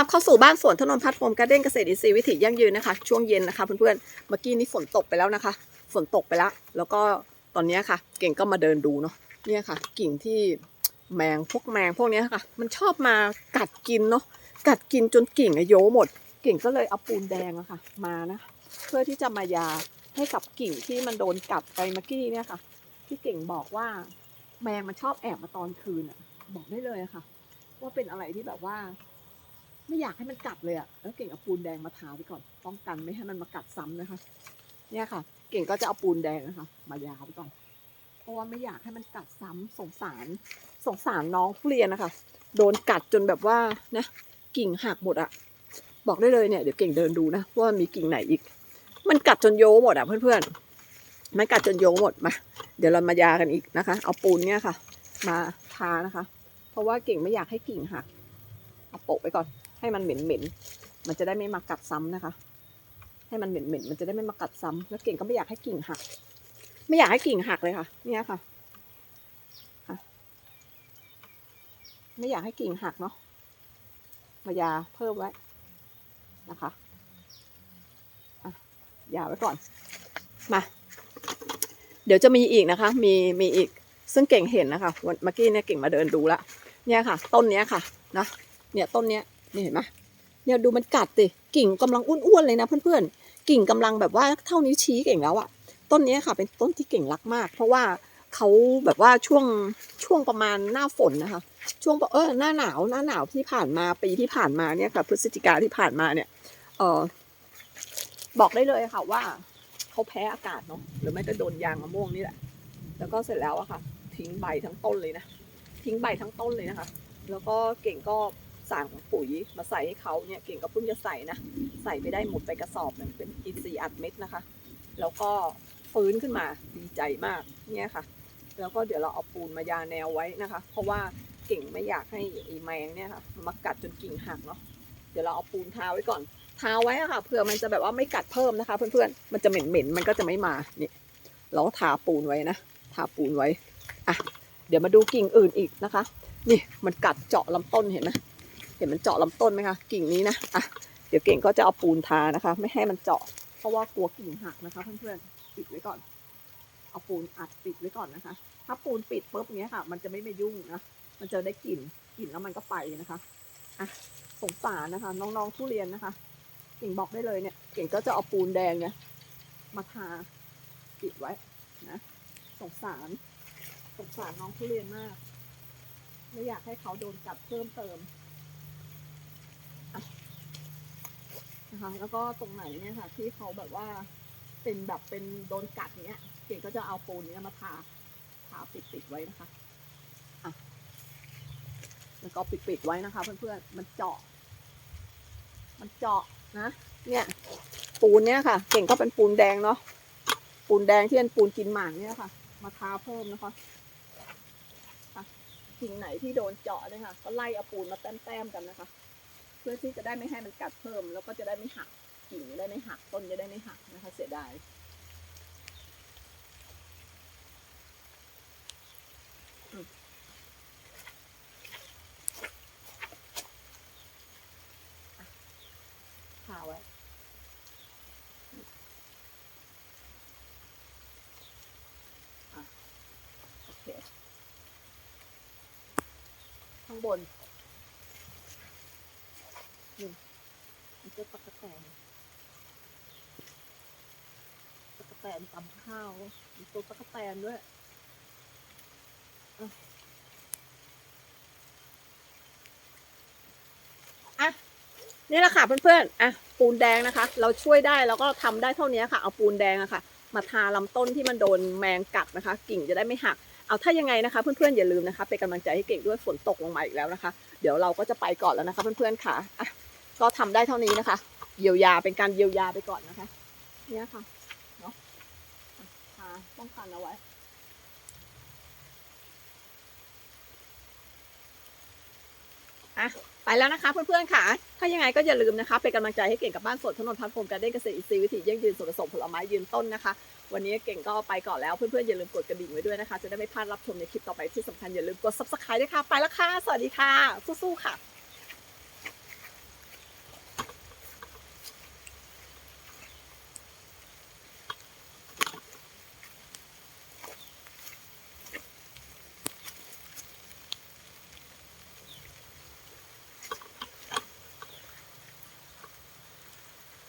ลับเข้าสู่บ้านสวนถนนพัดพรมการเด้นเกษตรอินทรีย์วิถียั่งยืนนะคะ ช่วงเย็นนะคะเพื่อนๆเมื่อกี้นี้ฝนตกไปแล้วนะคะ ฝนตกไปแล้ว แล้วก็ตอนนี้ค่ะ เก่งก็มาเดินดูเนาะเนี่ยค่ะ กิ่งที่แมงพวกแมงพวกนี้ค่ะ มันชอบมากัดกินเนาะกัดกินจนกิ่งอะโยหมดเก่งก็เลยเอาปูนแดงอะค่ะ มานะ เพื่อที่จะมายาให้กับกิ่งที่มันโดนกัดไปเมื่อกี้เนี่ยค่ะ ที่เก่งบอกว่า แมงมันชอบแอบมาตอนคืนอะบอกได้เลยอะค่ะ ว่าเป็นอะไรที่แบบว่า ไม่อยากให้มันกัดเลยอะแล้วเก่งเอาปูนแดงมาทาไว้ก่อนป้องกันไม่ให้มันมากัดซ้ำนะคะ เนี่ยค่ะ เก่งก็จะเอาปูนแดงนะคะ มายาไว้ก่อน เพราะว่าไม่อยากให้มันกัดซ้ำสงสารสงสารน้องทุเรียนนะคะ โดนกัดจนแบบว่านะกิ่งหักหมดอะบอกได้เลยเนี่ยเดี๋ยวเก่งเดินดูนะว่ามีกิ่งไหนอีก มันกัดจนโยหมดอะเพื่อนๆมันกัดจนโยหมดมา เดี๋ยวเรามายากันอีกนะคะ เอาปูนเนี่ยค่ะ มาทานะคะ เพราะว่าเก่งไม่อยากให้กิ่งหักเอาโปะไปก่อน ให้มันเหม็นเหม็นมันจะได้ไม่มากัดซ้ำนะคะ ให้มันเหม็นเหม็นมันจะได้ไม่มากัดซ้ำแล้วเก่งก็ไม่อยากให้กิ่งหัก ไม่อยากให้กิ่งหักเลยค่ะ เนี่ยค่ะไม่อยากให้กิ่งหักเนาะมายาเพิ่มไว้นะคะอะยาไว้ก่อน มา เดี๋ยวจะมีอีกนะคะ มีมีอีก ซึ่งเก่งเห็นนะคะวันเมื่อกี้เนี่ยเก่งมาเดินดูละเนี่ยค่ะ ต้นเนี้ยค่ะนะเนี่ยต้นเนี้ย นี่เห็นไหมเนี่ยดูมันกัดสิกิ่งกำลังอ้วนๆเลยนะเพื่อนๆ กิ่งกำลังแบบว่าเท่านิ้วชี้เก่งแล้วอะต้นนี้ค่ะเป็นต้นที่เก่งรักมาก เพราะว่าเขาแบบว่าช่วงช่วงประมาณหน้าฝนนะคะ ช่วงเออหน้าหนาวหน้าหนาวที่ผ่านมาปีที่ผ่านมาเนี่ยค่ะพฤศจิกาที่ผ่านมาเนี่ยเออบอกได้เลยค่ะว่าเขาแพ้อากาศเนาะหรือไม่ก็โดนยางมะม่วงนี่แหละ แล้วก็เสร็จแล้วอะค่ะ ทิ้งใบทั้งต้นเลยนะทิ้งใบทั้งต้นเลยนะคะ แล้วก็เก่งก็ สั่งปุ๋ยมาใส่ให้เขาเนี่ยเก่งก็เพิ่งจะใส่นะ ใส่ไปได้หมดไปกระสอบหนึ่งเป็นอินทรีย์อัดเม็ดนะคะ แล้วก็ฟื้นขึ้นมาดีใจมากเนี่ยค่ะ แล้วก็เดี๋ยวเราเอาปูนมายาแนวไว้นะคะ เพราะว่าเก่งไม่อยากให้ไอ้แมงเนี่ยค่ะมากัดจนกิ่งหักเนาะเดี๋ยวเราเอาปูนทาไว้ก่อนทาไว้อะค่ะเผื่อมันจะแบบว่าไม่กัดเพิ่มนะคะ เพื่อนๆมันจะเหม็นๆม,มันก็จะไม่มานี่เราทาปูนไว้นะทาปูนไว้อะเดี๋ยวมาดูกิ่งอื่นอีกนะคะ นี่มันกัดเจาะลำต้นเห็นไหม เห็นมันเจาะลำต้นไหมคะ กิ่งนี้นะอะเดี๋ยวเก่งก็จะเอาปูนทานะคะ ไม่ให้มันเจาะ เพราะว่ากลัวกิ่งหักนะคะ เพื่อนๆปิดไว้ก่อน เอาปูนอัดปิดไว้ก่อนนะคะ ถ้าปูนปิดปุ๊บเนี้ยค่ะ มันจะไม่มายุ่งนะมันจะได้กลิ่นกลิ่นแล้วมันก็ไปนะคะอะสงสารนะคะ น้องๆทุเรียนนะคะเก่งบอกได้เลยเนี่ยเก่งก็จะเอาปูนแดงเนี่ยมาทาปิดไว้นะสงสารสงสารน้องทุเรียนมาก ไม่อยากให้เขาโดนกัดเพิ่มเติม นะคะ แล้วก็ตรงไหนเนี่ยค่ะ ที่เขาแบบว่าเป็นแบบเป็นโดนกัดเนี้ย เก่งก็จะเอาปูนเนี้ยมาทาทาปิดปิดๆไว้นะคะอะแล้วก็ปิดปิดๆไว้นะคะเพื่อนๆมันเจาะ มันเจาะนะเนี่ย ปูนเนี่ยค่ะ เก่งก็เป็นปูนแดงเนาะปูนแดงที่เป็นปูนกินหมากเนี่ยค่ะ มาทาเพิ่มนะคะอะกิ่งไหนที่โดนเจาะเนี่ยค่ะ ก็ไล่เอาปูนมาแต้มๆกันนะคะ เพื่อที่จะได้ไม่ให้มันกัดเพิ่ม แล้วก็จะได้ไม่หักกิ่งจะได้ไม่หักต้นจะได้ไม่หักนะคะเสียดายทาไว้โอเค ข้างบน นี่มันจะตะกะแตนตะกะแตนตำข้าวมีตัวตะกะแตนด้วยอะนี่แหละค่ะเพื่อนๆอะปูนแดงนะคะ เราช่วยได้แล้วก็ทำได้เท่านี้ค่ะ เอาปูนแดงอะค่ะ มาทาลำต้นที่มันโดนแมงกัดนะคะ กิ่งจะได้ไม่หัก เอาถ้ายังไงนะคะเพื่อนๆอย่าลืมนะคะเป็นกำลังใจให้เก่งด้วยฝนตกลงมาอีกแล้วนะคะ เดี๋ยวเราก็จะไปก่อนแล้วนะคะเพื่อนๆค่ะอะ ก็ทำได้เท่านี้นะคะ เยียวยาเป็นการเยียวยาไปก่อนนะคะ เนี่ยค่ะเนาะทาป้องกันเอาไว้อะไปแล้วนะคะเพื่อนๆค่ะ ถ้ายังไงก็อย่าลืมนะคะ เป็นกำลังใจให้เก่งกับบ้านสวนถนนพัฒน์พรมการเด้นเกษตรอินทรีย์วิถียั่งยืนส่วนผสมผลไม้ยืนต้นนะคะ วันนี้เก่งก็ไปก่อนแล้วเพื่อนๆอย่าลืมกดกระดิ่งไว้ด้วยนะคะ จะได้ไม่พลาดรับชมในคลิปต่อไปที่สำคัญอย่าลืมกด subscribe ด้วยค่ะ ไปแล้วค่ะ สวัสดีค่ะ สู้ๆค่ะ